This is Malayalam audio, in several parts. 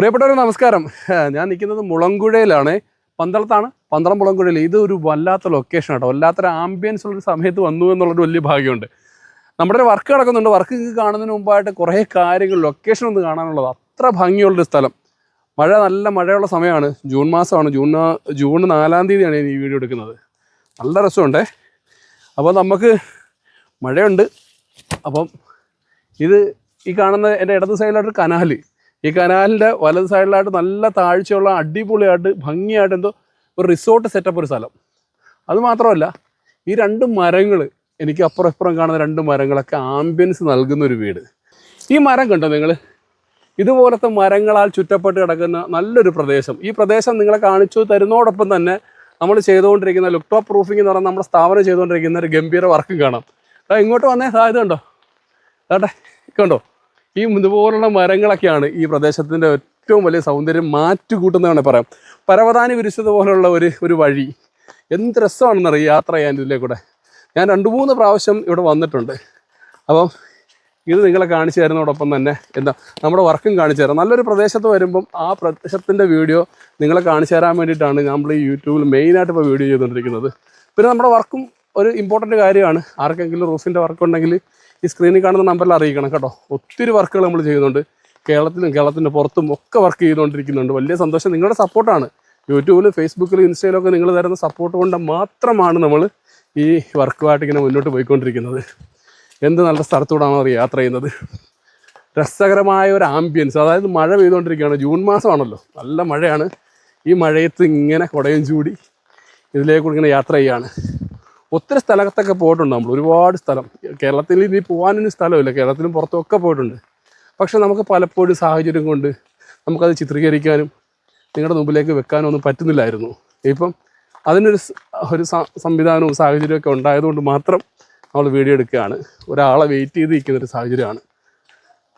പ്രിയപ്പെട്ടവരെ നമസ്കാരം. ഞാൻ നിൽക്കുന്നത് മുളങ്കുഴയിലാണ്. പന്തളത്താണ്. പന്തളം മുളങ്കുഴയിൽ. ഇത് ഒരു വല്ലാത്ത ലൊക്കേഷൻ കേട്ടോ വല്ലാത്തൊരു ആംബിയൻസ് ഉള്ളൊരു സമയത്ത് വന്നു എന്നുള്ളൊരു വലിയ ഭാഗ്യമുണ്ട്. നമ്മുടെ ഒരു വർക്ക് നടക്കുന്നുണ്ട്. വർക്ക് കാണുന്നതിന് മുമ്പായിട്ട് കുറേ കാര്യങ്ങൾ ലൊക്കേഷൻ ഒന്ന് കാണാനുള്ളത്. അത്ര ഭംഗിയുള്ളൊരു സ്ഥലം. മഴ നല്ല മഴയുള്ള സമയമാണ്. ജൂൺ മാസമാണ്. ജൂൺ ജൂൺ നാലാം തീയതിയാണ് ഞാൻ ഈ വീഡിയോ എടുക്കുന്നത്. നല്ല രസമുണ്ടേ? അപ്പോൾ നമുക്ക് മഴയുണ്ട്. അപ്പം ഇത് ഈ കാണുന്ന എന്റെ ഇടത് സൈഡിലായിട്ട് കനാല്. ഈ കനാലിന്റെ വലത് സൈഡിലായിട്ട് നല്ല താഴ്ചയുള്ള അടിപൊളിയായിട്ട് ഭംഗിയായിട്ട് എന്തോ ഒരു റിസോർട്ട് സെറ്റപ്പ് ഒരു സ്ഥലം. അതുമാത്രമല്ല ഈ രണ്ട് മരങ്ങൾ എനിക്ക് അപ്പുറം ഇപ്പുറം കാണുന്ന രണ്ട് മരങ്ങളൊക്കെ ആംബിയൻസ് നൽകുന്ന ഒരു വീട്. ഈ മരം കണ്ടോ നിങ്ങൾ ഇതുപോലത്തെ മരങ്ങളാൽ ചുറ്റപ്പെട്ട് കിടക്കുന്ന നല്ലൊരു പ്രദേശം. ഈ പ്രദേശം നിങ്ങളെ കാണിച്ചു തരുന്നതോടൊപ്പം തന്നെ നമ്മൾ ചെയ്തുകൊണ്ടിരിക്കുന്ന ലുക്ടോപ്പ് പ്രൂഫിംഗ് എന്ന് പറഞ്ഞാൽ നമ്മുടെ സ്ഥാപനം ചെയ്തുകൊണ്ടിരിക്കുന്ന ഒരു ഗംഭീര വർക്കും കാണാം. ഇങ്ങോട്ട് വന്നേ സാധ്യത ഉണ്ടോ കേട്ടെ കണ്ടോ? ഈ ഇതുപോലുള്ള മരങ്ങളൊക്കെയാണ് ഈ പ്രദേശത്തിന്റെ ഏറ്റവും വലിയ സൗന്ദര്യം മാറ്റുകൂട്ടുന്നതാണ് പറയാം. പരവതാനി വിരിച്ചത് പോലുള്ള ഒരു ഒരു വഴി. എന്ത് രസമാണെന്നറിയാം യാത്ര ചെയ്യാൻ ഇതിലേ കൂടെ. ഞാൻ രണ്ട് മൂന്ന് പ്രാവശ്യം ഇവിടെ വന്നിട്ടുണ്ട്. അപ്പം ഇത് നിങ്ങളെ കാണിച്ചു തരുന്നതോടൊപ്പം തന്നെ എന്താ നമ്മുടെ വർക്കും കാണിച്ചു തരാം. നല്ലൊരു പ്രദേശത്ത് വരുമ്പം ആ പ്രദേശത്തിന്റെ വീഡിയോ നിങ്ങളെ കാണിച്ചു തരാൻ വേണ്ടിയിട്ടാണ് നമ്മൾ ഈ യൂട്യൂബിൽ മെയിനായിട്ട് ഇപ്പോൾ വീഡിയോ ചെയ്തുകൊണ്ടിരിക്കുന്നത്. പിന്നെ നമ്മുടെ വർക്കും ഒരു ഇമ്പോർട്ടന്റ് കാര്യമാണ്. ആർക്കെങ്കിലും റൂഫിന്റെ വർക്ക് ഉണ്ടെങ്കിൽ ഈ സ്ക്രീനിൽ കാണുന്ന നമ്പറിൽ അറിയിക്കണം കേട്ടോ. ഒത്തിരി വർക്കുകൾ നമ്മൾ ചെയ്യുന്നുണ്ട്. കേരളത്തിലും കേരളത്തിന്റെ പുറത്തും ഒക്കെ വർക്ക് ചെയ്തുകൊണ്ടിരിക്കുന്നുണ്ട്. വലിയ സന്തോഷം നിങ്ങളുടെ സപ്പോർട്ടാണ് യൂട്യൂബിലും ഫേസ്ബുക്കിലും ഇൻസ്റ്റയിലും ഒക്കെ നിങ്ങൾ തരുന്ന സപ്പോർട്ട് കൊണ്ട് മാത്രമാണ് നമ്മൾ ഈ വർക്കുമായിട്ട് ഇങ്ങനെ മുന്നോട്ട് പോയിക്കൊണ്ടിരിക്കുന്നത്. എന്ത് നല്ല സ്ഥലത്തൂടാണോ അവർ യാത്ര ചെയ്യുന്നത്. രസകരമായ ഒരു ആംബിയൻസ് അതായത് മഴ പെയ്തുകൊണ്ടിരിക്കുകയാണ്. ജൂൺ മാസമാണല്ലോ. നല്ല മഴയാണ്. ഈ മഴയത്ത് ഇങ്ങനെ കുടയും ചൂടി ഇതിലേക്കൂടി ഇങ്ങനെ യാത്ര ചെയ്യുകയാണ്. ഒത്തിരി സ്ഥലത്തൊക്കെ പോയിട്ടുണ്ട് നമ്മൾ. ഒരുപാട് സ്ഥലം. കേരളത്തിൽ ഇനി പോകാനൊന്നും സ്ഥലമില്ല. കേരളത്തിലും പുറത്തുമൊക്കെ പോയിട്ടുണ്ട്. പക്ഷെ നമുക്ക് പലപ്പോഴും സാഹചര്യം കൊണ്ട് നമുക്കത് ചിത്രീകരിക്കാനും നിങ്ങളുടെ മുമ്പിലേക്ക് വെക്കാനും ഒന്നും പറ്റുന്നില്ലായിരുന്നു. ഇപ്പം അതിനൊരു ഒരു സംവിധാനവും സാഹചര്യമൊക്കെ ഉണ്ടായതുകൊണ്ട് മാത്രം നമ്മൾ വീഡിയോ എടുക്കുകയാണ്. ഒരാളെ വെയിറ്റ് ചെയ്ത് നിൽക്കുന്ന ഒരു സാഹചര്യമാണ്.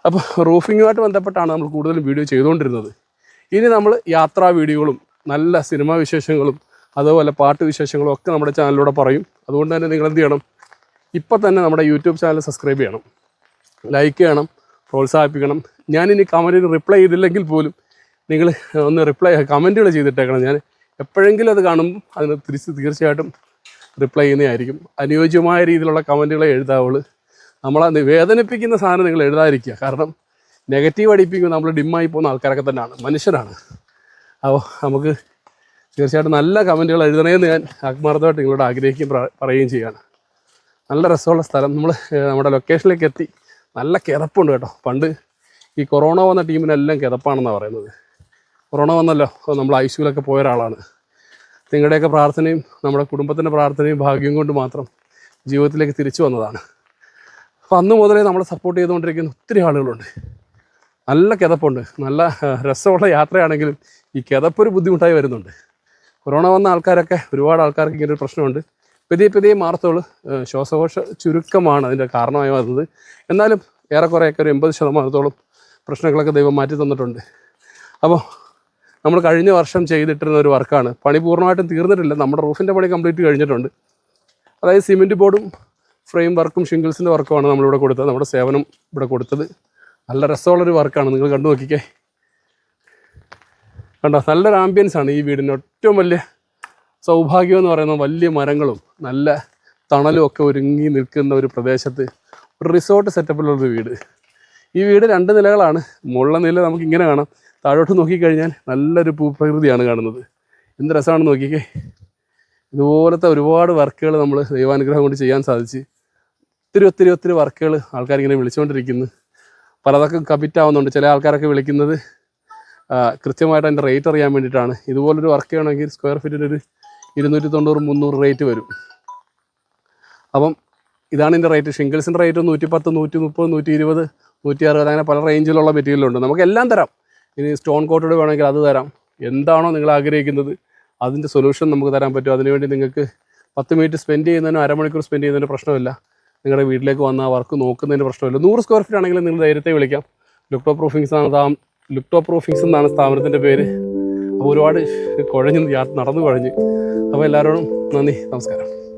അപ്പോൾ റൂഫിങ്ങുമായിട്ട് ബന്ധപ്പെട്ടാണ് നമ്മൾ കൂടുതലും വീഡിയോ ചെയ്തുകൊണ്ടിരുന്നത്. ഇനി നമ്മൾ യാത്രാ വീഡിയോകളും നല്ല സിനിമാ വിശേഷങ്ങളും അതുപോലെ പാട്ട് വിശേഷങ്ങളും ഒക്കെ നമ്മുടെ ചാനലിലൂടെ പറയും. അതുകൊണ്ട് തന്നെ നിങ്ങൾ എന്ത് ചെയ്യണം? ഇപ്പം തന്നെ നമ്മുടെ യൂട്യൂബ് ചാനൽ സബ്സ്ക്രൈബ് ചെയ്യണം. ലൈക്ക് ചെയ്യണം. പ്രോത്സാഹിപ്പിക്കണം. ഞാനിനി കമന്റിന് റിപ്ലൈ ചെയ്തില്ലെങ്കിൽ പോലും നിങ്ങൾ ഒന്ന് റിപ്ലൈ കമന്റുകൾ ചെയ്തിട്ടേക്കണം. ഞാൻ എപ്പോഴെങ്കിലും അത് കാണുമ്പോൾ അതിന് തിരിച്ച് തീർച്ചയായിട്ടും റിപ്ലൈ ചെയ്യുന്നതായിരിക്കും. അനുയോജ്യമായ രീതിയിലുള്ള കമന്റുകളെ എഴുതാവുള്ളൂ. നമ്മളെ വേദനിപ്പിക്കുന്ന സാധനം നിങ്ങൾ എഴുതാതിരിക്കുക. കാരണം നെഗറ്റീവ് അടിപ്പിക്കുമ്പോൾ നമ്മൾ ഡിമ്മായി പോകുന്ന ആൾക്കാരൊക്കെ തന്നെയാണ്. മനുഷ്യരാണ്. അപ്പോൾ നമുക്ക് തീർച്ചയായിട്ടും നല്ല കമന്റുകൾ എഴുതണമെന്ന് ഞാൻ ആത്മാർത്ഥമായിട്ട് നിങ്ങളോട് ആഗ്രഹിക്കുകയും പറയുകയും ചെയ്യുകയാണ്. നല്ല രസമുള്ള സ്ഥലം. നമ്മൾ നമ്മുടെ ലൊക്കേഷനിലേക്ക് എത്തി. നല്ല കിതപ്പുണ്ട് കേട്ടോ. പണ്ട് ഈ കൊറോണ വന്ന ടീമിനെല്ലാം കിതപ്പാണെന്നാണ് പറയുന്നത്. കൊറോണ വന്നല്ലോ. നമ്മൾ ഐ പോയ ഒരാളാണ്. നിങ്ങളുടെയൊക്കെ പ്രാർത്ഥനയും നമ്മുടെ കുടുംബത്തിന്റെ പ്രാർത്ഥനയും ഭാഗ്യം കൊണ്ട് മാത്രം ജീവിതത്തിലേക്ക് തിരിച്ചു വന്നതാണ്. അപ്പോൾ അന്ന് മുതലേ നമ്മളെ സപ്പോർട്ട് ചെയ്തുകൊണ്ടിരിക്കുന്ന ഒത്തിരി ആളുകളുണ്ട്. നല്ല കിതപ്പുണ്ട്. നല്ല രസമുള്ള യാത്രയാണെങ്കിലും ഈ കിതപ്പൊരു ബുദ്ധിമുട്ടായി വരുന്നുണ്ട്. കൊറോണ വന്ന ആൾക്കാരൊക്കെ ഒരുപാട് ആൾക്കാർക്ക് ഇങ്ങനെ ഒരു പ്രശ്നമുണ്ട്. പുതിയ പുതിയ മാർത്തോൾ ശ്വാസകോശ ചുരുക്കമാണ് അതിന്റെ കാരണമായി വന്നത് എന്നാലും ഏറെക്കുറെയൊക്കെ ഒരു എൺപത് ശതമാനത്തോളം പ്രശ്നങ്ങളൊക്കെ ദൈവം മാറ്റി തന്നിട്ടുണ്ട്. അപ്പോൾ നമ്മൾ കഴിഞ്ഞ വർഷം ചെയ്തിട്ടിരുന്ന ഒരു വർക്കാണ്. പണി പൂർണമായിട്ടും തീർന്നിട്ടില്ല. നമ്മുടെ റൂഫിന്റെ പണി കംപ്ലീറ്റ് കഴിഞ്ഞിട്ടുണ്ട്. അതായത് സിമെന്റ് ബോർഡും ഫ്രെയിം വർക്കും ഷിംഗിൾസിന്റെ വർക്കുമാണ് നമ്മളിവിടെ കൊടുത്തത്. നമ്മുടെ സേവനം ഇവിടെ കൊടുത്തത്. നല്ല രസമുള്ളൊരു വർക്കാണ്. നിങ്ങൾ കണ്ടു നോക്കിക്കേ. കണ്ടോ നല്ലൊരു ആംബിയൻസ് ആണ് ഈ വീടിന്. ഏറ്റവും വലിയ സൗഭാഗ്യം എന്ന് പറയുന്ന വലിയ മരങ്ങളും നല്ല തണലും ഒക്കെ ഒരുങ്ങി നിൽക്കുന്ന ഒരു പ്രദേശത്ത് ഒരു റിസോർട്ട് സെറ്റപ്പിലുള്ളൊരു വീട്. ഈ വീട് രണ്ട് നിലകളാണ്. മുള്ള നില നമുക്ക് ഇങ്ങനെ കാണാം. താഴോട്ട് നോക്കിക്കഴിഞ്ഞാൽ നല്ലൊരു ഭൂപ്രകൃതിയാണ് കാണുന്നത്. എന്ത് രസമാണെന്ന് നോക്കിക്കേ. ഇതുപോലത്തെ ഒരുപാട് വർക്കുകൾ നമ്മൾ ദൈവാനുഗ്രഹം കൊണ്ട് ചെയ്യാൻ സാധിച്ച്. ഒത്തിരി ഒത്തിരി ഒത്തിരി വർക്കുകൾ ആൾക്കാരിങ്ങനെ വിളിച്ചുകൊണ്ടിരിക്കുന്നു. പലതൊക്കെ കമ്മിറ്റ് ആവുന്നുണ്ട്. ചില ആൾക്കാരൊക്കെ വിളിക്കുന്നത് കൃത്യമായിട്ട് അതിന്റെ റേറ്റ് അറിയാൻ വേണ്ടിയിട്ടാണ്. ഇതുപോലൊരു വർക്ക് ചെയ്യണമെങ്കിൽ സ്ക്വയർ ഫീറ്റിന് ഒരു ഇരുന്നൂറ്റി തൊണ്ണൂറ് മുന്നൂറ് റേറ്റ് വരും. അപ്പം ഇതാണ് ഇതിന്റെ റേറ്റ് ഷിംഗിൾസിന്റെ റേറ്റ് നൂറ്റി പത്ത് നൂറ്റി മുപ്പത് നൂറ്റി ഇരുപത് നൂറ്റി അറുപത് അങ്ങനെ പല റേഞ്ചിലുള്ള മെറ്റീരിയലുണ്ട് നമുക്ക് എല്ലാം തരാം. ഇനി സ്റ്റോൺ കോട്ടഡ് വേണമെങ്കിൽ അത് തരാം. എന്താണോ നിങ്ങൾ ആഗ്രഹിക്കുന്നത് അതിന്റെ സൊല്യൂഷൻ നമുക്ക് തരാൻ പറ്റും. അതിനുവേണ്ടി നിങ്ങൾക്ക് പത്ത് മിനിറ്റ് സ്പെൻഡ് ചെയ്യുന്നതിനും അരമണിക്കൂർ സ്പെൻഡ് ചെയ്യുന്നതിന് പ്രശ്നമില്ല. നിങ്ങളുടെ വീട്ടിലേക്ക് വന്ന് ആ വർക്ക് നോക്കുന്നതിന് പ്രശ്നമില്ല. നൂറ് സ്ക്വയർ ഫീറ്റ് ആണെങ്കിലും നിങ്ങൾ ധൈര്യത്തെ വിളിക്കാം. ലുക്ടോ പ്രൂഫിങ്സ് ആണ് താ ലുക്ടോ പ്രൂഫിങ്സ് എന്നാണ് സ്ഥാപനത്തിന്റെ പേര്. അപ്പോൾ ഒരുപാട് കുഴഞ്ഞ് നടന്നു കുഴഞ്ഞ്. അപ്പോൾ എല്ലാവരോടും നന്ദി നമസ്കാരം.